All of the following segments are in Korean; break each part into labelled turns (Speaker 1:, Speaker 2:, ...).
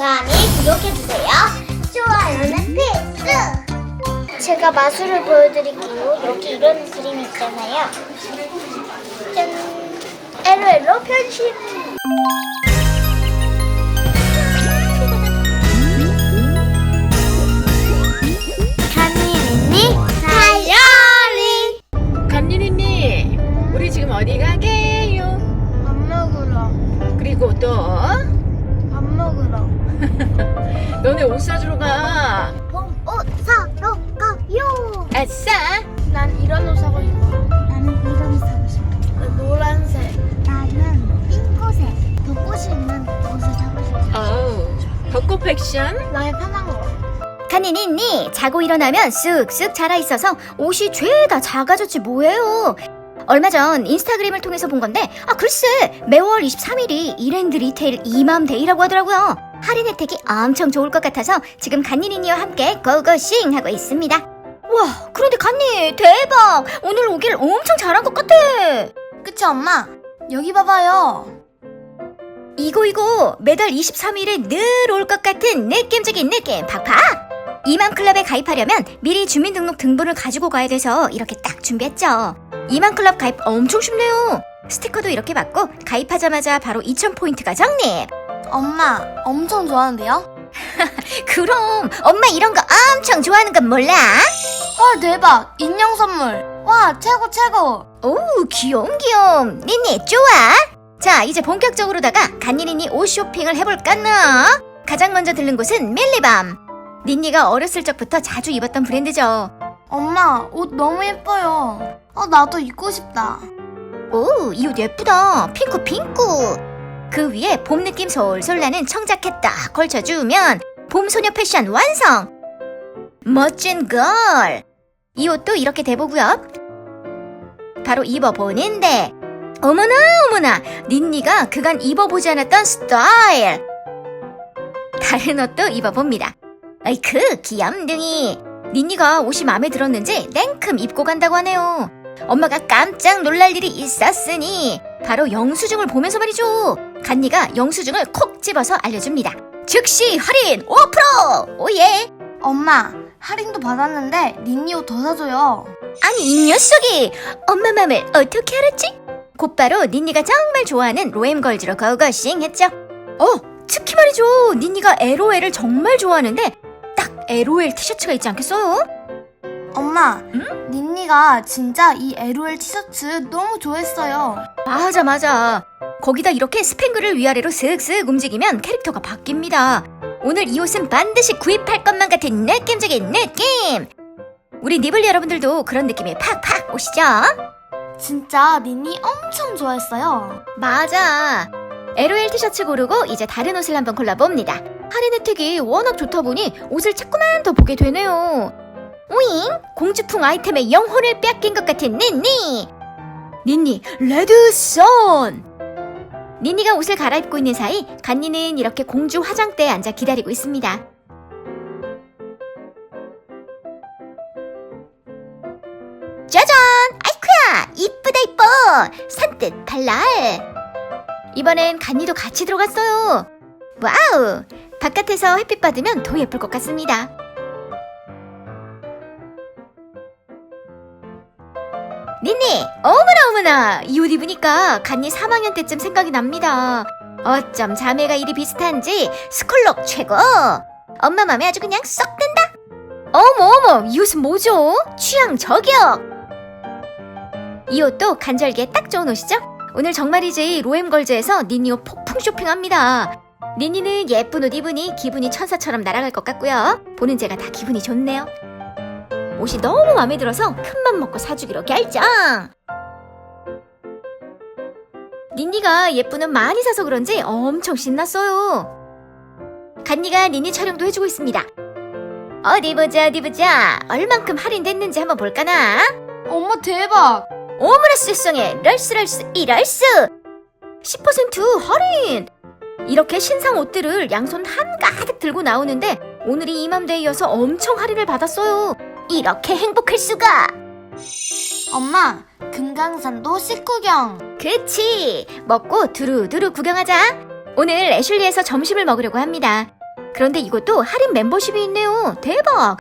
Speaker 1: 많이 구독해주세요. 좋아요는 필수! 제가 마술을 보여드릴게요. 여기 이런 그림이 있잖아요. 짠! LOL로 변신!
Speaker 2: 팩션
Speaker 1: 나의 편한 거.
Speaker 3: 카니니니 자고 일어나면 쓱쓱 자라 있어서 옷이 죄다 작아졌지 뭐예요. 얼마 전 인스타그램을 통해서 본 건데 아 글쎄 매월 23일이 이랜드 리테일 이맘데이라고 하더라고요. 할인 혜택이 엄청 좋을 것 같아서 지금 간니니니와 함께 고고싱 하고 있습니다. 와 그런데 간니 대박 오늘 오길 엄청 잘한 것 같아.
Speaker 1: 그치 엄마? 여기 봐봐요.
Speaker 3: 이거 이거. 매달 23일에 늘 올 것 같은 느낌적인 느낌. 팍팍 이맘클럽에 가입하려면 미리 주민등록 등본을 가지고 가야 돼서 이렇게 딱 준비했죠. 이맘클럽 가입 엄청 쉽네요. 스티커도 이렇게 받고 가입하자마자 바로 2000포인트가 적립.
Speaker 1: 엄마 엄청 좋아하는데요?
Speaker 3: 그럼 엄마 이런 거 엄청 좋아하는 건 몰라?
Speaker 1: 헐 대박. 인형 선물. 와 최고 최고.
Speaker 3: 오우 귀염귀염. 니니 좋아 자 이제 본격적으로다가 간니니니 옷 쇼핑을 해볼까나 가장 먼저 들른 곳은 밀리밤 니니가 어렸을 적부터 자주 입었던 브랜드죠
Speaker 1: 엄마 옷 너무 예뻐요. 어 나도 입고 싶다.
Speaker 3: 오, 이 옷 예쁘다. 핑크 핑크. 그 위에 봄 느낌 솔솔 나는 청자켓 딱 걸쳐주면 봄 소녀 패션 완성. 멋진 걸. 이 옷도 이렇게 대보고요. 바로 입어보는데 어머나 어머나 닌니가 그간 입어보지 않았던 스타일. 다른 옷도 입어봅니다. 아이크 귀염둥이. 닌니가 옷이 마음에 들었는지 냉큼 입고 간다고 하네요. 엄마가 깜짝 놀랄 일이 있었으니 바로 영수증을 보면서 말이죠. 간니가 영수증을 콕 집어서 알려줍니다. 즉시 할인 5%! 오예!
Speaker 1: 엄마 할인도 받았는데 니니 옷 더 사줘요.
Speaker 3: 아니 이 녀석이 엄마 맘을 어떻게 알았지? 곧바로 닌니가 정말 좋아하는 로엠걸즈로 고고싱 했죠. 어, 특히 말이죠. 닌니가 LOL을 정말 좋아하는데 딱 LOL 티셔츠가 있지 않겠어요?
Speaker 1: 엄마 니니가 진짜 이 LOL 티셔츠 너무 좋아했어요.
Speaker 3: 맞아 맞아 거기다 이렇게 스팽글을 위아래로 슥슥 움직이면 캐릭터가 바뀝니다 오늘 이 옷은 반드시 구입할 것만 같은 느낌적인 느낌 우리 니블 여러분들도 그런 느낌이 팍팍 오시죠?
Speaker 1: 진짜 니니 엄청 좋아했어요.
Speaker 3: 맞아. LOL 티셔츠 고르고 이제 다른 옷을 한번 골라봅니다. 할인 혜택이 워낙 좋다 보니 옷을 자꾸만 더 보게 되네요. 오잉 공주풍 아이템의 영혼을 빼앗긴 것 같은 닌니. 닌니 레드선! 닌니가 옷을 갈아입고 있는 사이 간니는 이렇게 공주 화장대에 앉아 기다리고 있습니다. 짜잔 아이쿠야 이쁘다 이뻐 산뜻 발랄 이번엔 간니도 같이 들어갔어요. 와우! 바깥에서 햇빛 받으면 더 예쁠 것 같습니다. 니니 어머나 어머나! 이 옷 입으니까 간니 3학년 때쯤 생각이 납니다. 어쩜 자매가 이리 비슷한지 스쿨룩 최고! 엄마 맘에 아주 그냥 쏙 든다! 어머 어머! 이 옷은 뭐죠? 취향 저격 이 옷도 간절기에 딱 좋은 옷이죠? 오늘 정말이지 로엠걸즈에서 니니 옷 폭풍 쇼핑합니다 니니는 예쁜 옷 입으니 기분이 천사처럼 날아갈 것 같고요 보는 제가 다 기분이 좋네요 옷이 너무 마음에 들어서 큰맘 먹고 사주기로 결정. 닌니가 예쁜 옷 많이 사서 그런지 엄청 신났어요. 간니가 닌니 촬영도 해주고 있습니다. 어디 보자 어디 보자 얼만큼 할인됐는지 한번 볼까나?
Speaker 1: 엄마 대박.
Speaker 3: 오므라 세상에 럴스 럴스 이 럴스 10% 할인 이렇게 신상 옷들을 양손 한가득 들고 나오는데 오늘이 이맘데이여서 엄청 할인을 받았어요 이렇게 행복할 수가
Speaker 1: 엄마 금강산도 식구경.
Speaker 3: 그치 먹고 두루두루 구경하자 오늘 애슐리에서 점심을 먹으려고 합니다 그런데 이것도 할인 멤버십이 있네요. 대박!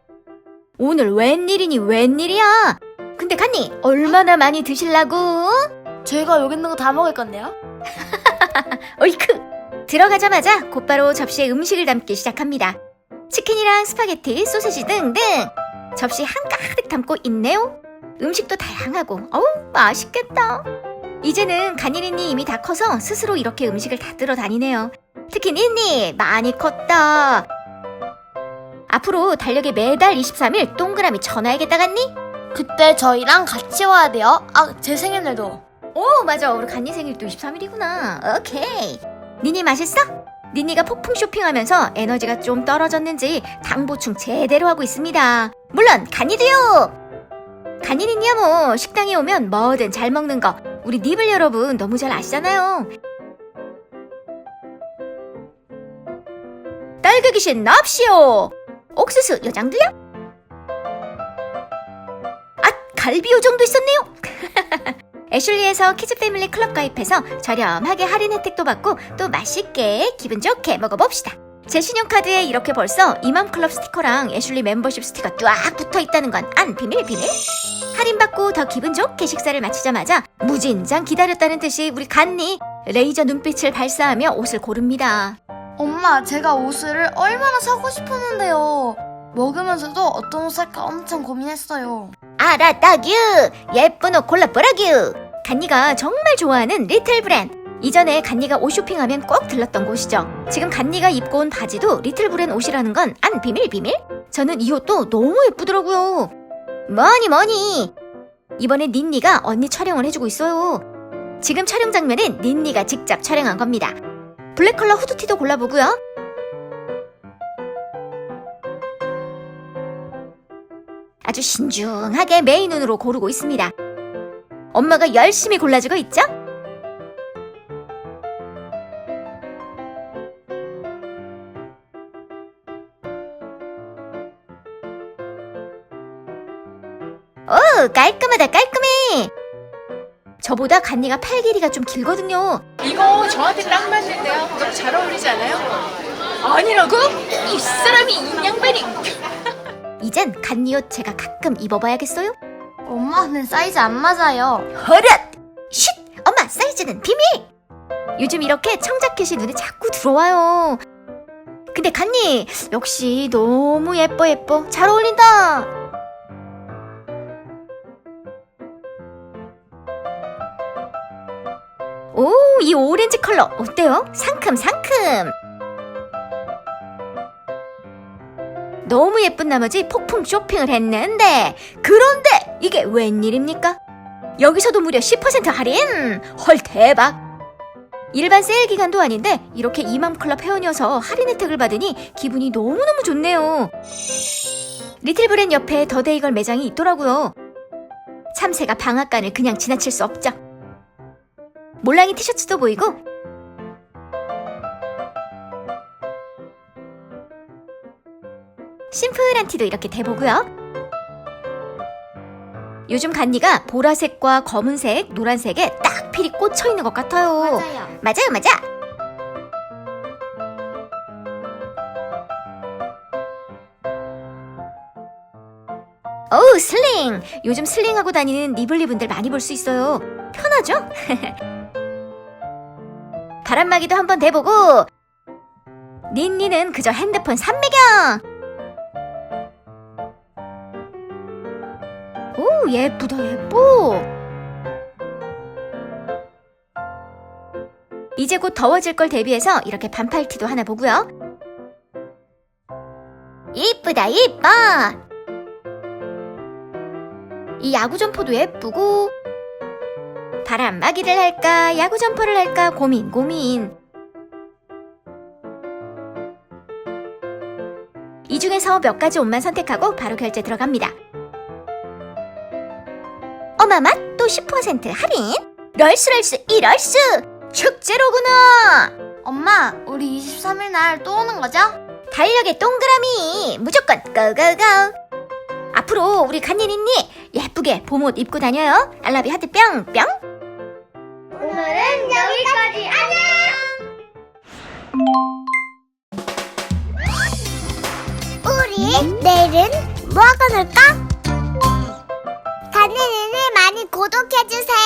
Speaker 3: 오늘 웬일이니 웬일이야? 근데 간니 얼마나 많이 드실라고?
Speaker 1: 저희가 여기 있는 거 다 먹을 건데요?
Speaker 3: 어이크! 들어가자마자 곧바로 접시에 음식을 담기 시작합니다. 치킨이랑 스파게티, 소세지 등등 접시 한가득 담고 있네요. 음식도 다양하고 어우 맛있겠다. 이제는 간이니니 이미 다 커서 스스로 이렇게 음식을 다 들어 다니네요. 특히 니니 많이 컸다. 앞으로 달력에 매달 23일 동그라미 쳐놔야겠다 간니?
Speaker 1: 그때 저희랑 같이 와야 돼요. 아, 제 생일날도.
Speaker 3: 오 맞아. 우리 간니 생일도 23일이구나. 오케이. 니니 맛있어? 니니가 폭풍 쇼핑하면서 에너지가 좀 떨어졌는지 당 보충 제대로 하고 있습니다. 물론 간니 니니야 뭐. 식당에 오면 뭐든 잘 먹는 거. 우리 니블 여러분 너무 잘 아시잖아요. 딸기 귀신 납시오. 옥수수 요정도요? 갈비 요정도 있었네요 애슐리에서 키즈 패밀리 클럽 가입해서 저렴하게 할인 혜택도 받고 또 맛있게 기분 좋게 먹어봅시다. 제 신용카드에 이렇게 벌써 이맘 클럽 스티커랑 애슐리 멤버십 스티커 쫙 붙어 있다는 건 안 비밀 비밀. 할인받고 더 기분 좋게 식사를 마치자마자 무진장 기다렸다는 듯이 우리 간니 레이저 눈빛을 발사하며 옷을 고릅니다.
Speaker 1: 엄마, 제가 옷을 얼마나 사고 싶었는데요. 먹으면서도 어떤 옷 살까 엄청 고민했어요.
Speaker 3: 알았다규. 예쁜 옷 골라보라규. 간니가 정말 좋아하는 리틀 브랜 이전에 간니가 옷 쇼핑하면 꼭 들렀던 곳이죠. 지금 간니가 입고 온 바지도 리틀 브랜 옷이라는 건 안 비밀 비밀. 저는 이 옷도 너무 예쁘더라고요. 뭐니 뭐니. 이번에 닌니가 언니 촬영을 해주고 있어요. 지금 촬영 장면은 닌니가 직접 촬영한 겁니다. 블랙 컬러 후드티도 골라보고요 아주 신중하게 메인 눈으로 고르고 있습니다. 엄마가 열심히 골라주고 있죠? 오, 깔끔하다, 깔끔해! 저보다 간니가 팔 길이가 좀 길거든요.
Speaker 2: 이거 저한테 딱 맞는데요. 너무 잘 어울리지 않아요? 아니라고? 이 사람이 인양베리.
Speaker 3: 이젠 간니 옷 제가 가끔 입어봐야겠어요?
Speaker 1: 엄마, 는 사이즈 안 맞아요.
Speaker 3: 허릇! 쉿! 엄마, 사이즈는 비밀! 요즘 이렇게 청자켓이 눈에 자꾸 들어와요. 근데 간니, 역시 너무 예뻐, 예뻐. 잘 어울린다! 오, 이 오렌지 컬러 어때요? 상큼, 상큼! 너무 예쁜 나머지 폭풍 쇼핑을 했는데, 그런데 이게 웬일입니까? 여기서도 무려 10% 할인! 헐 대박! 일반 세일 기간도 아닌데 이렇게 이맘클럽 회원이어서 할인 혜택을 받으니 기분이 너무너무 좋네요. 리틀 브랜 옆에 더데이걸 매장이 있더라고요. 참새가 방앗간을 그냥 지나칠 수 없죠. 몰랑이 티셔츠도 보이고 심플한 티도 이렇게 대보고요. 요즘 간니가 보라색과 검은색, 노란색에 딱 필이 꽂혀 있는 것 같아요.
Speaker 1: 맞아요.
Speaker 3: 맞아요, 맞아. 어우, 슬링! 요즘 슬링하고 다니는 니블리 분들 많이 볼 수 있어요. 편하죠? 바람막이도 한번 대보고, 닌니는 그저 핸드폰 삼매경! 오, 예쁘다, 예뻐! 이제 곧 더워질 걸 대비해서 이렇게 반팔 티도 하나 보고요. 이쁘다, 이뻐! 이 야구 점퍼도 예쁘고, 바람막이를 할까, 야구 점퍼를 할까, 고민, 고민. 이 중에서 몇 가지 옷만 선택하고 바로 결제 들어갑니다. 어마맛 또 10% 할인? 럴스럴스 이럴스! 축제로구나!
Speaker 1: 엄마, 우리 23일 날 또 오는 거죠?
Speaker 3: 달력의 동그라미 무조건 고고고 앞으로 우리 간니니니 예쁘게 봄옷 입고 다녀요 알라비 하트 뿅뿅
Speaker 1: 오늘은 여기까지. 안녕!
Speaker 4: 내일은 뭐 하고 놀까? 구독해주세요.